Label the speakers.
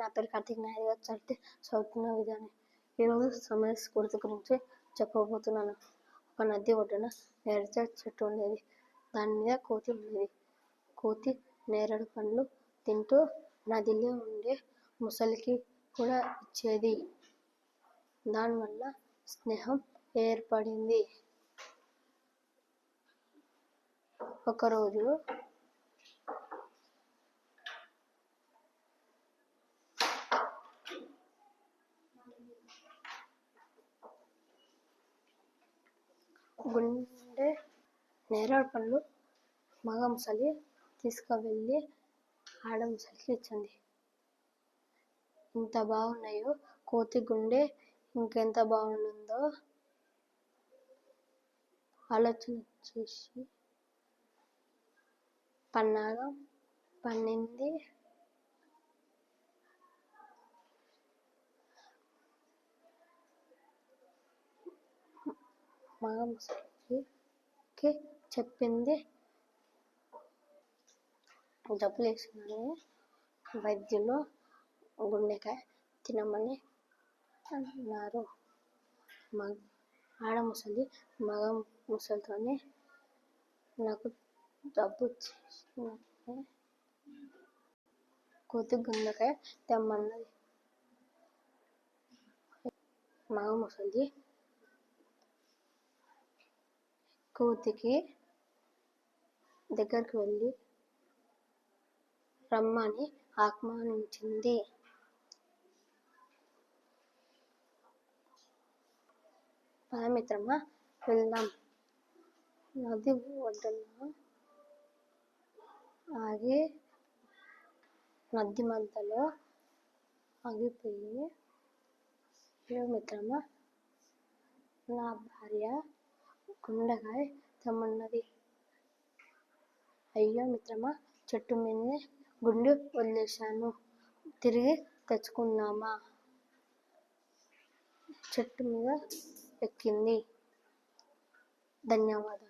Speaker 1: నా పేరు కార్తీక్ నాయక్ చదివితే చదువుతున్న విధానం. ఈరోజు సమయ స్ఫూర్తి గురించి చెప్పబోతున్నాను. ఒక నది ఒడ్డున నేరేడు చెట్టు ఉండేది. దాని మీద కోతి ఉండేది. కోతి నేరడు పండ్లు తింటూ నదిలో ఉండే ముసలికి కూడా ఇచ్చేది. దానివల్ల స్నేహం ఏర్పడింది. ఒకరోజు గుండె నేరేడు పళ్ళు మగ ముసలి తీసుకువెళ్ళి ఆడ ముసలికి ఇచ్చింది. ఇంత బాగున్నాయో కోతి గుండె ఇంకెంత బాగుంటుందో ఆలోచన చేసి పన్నాగం పన్నింది మగ ముసలికి చెప్పింది. జబ్బులు వేసిందని వైద్యులు గుండెకాయ తినమని అన్నారు. మగ ఆడ ముసలి మగ ముసలితోనే నాకు జబ్బు చేసిందంటే గుండెకాయ తెమ్మన్నది. మగ ముసలి కోతికి దగ్గరికి వెళ్ళి రమ్మని ఆహ్వానించింది. పద వెళ్దాం. నది ఒడ్డున ఆగి నది మధ్యలో ఆగిపోయి "ఏ మిత్రమా నా భార్య గుండెకాయ తమ్మున్నది. అయ్యో మిత్రమా చెట్టు మీదనే గుండె వదిలేశాను. తిరిగి తెచ్చుకుందామా? చెట్టు మీద ఎక్కింది. ధన్యవాదాలు.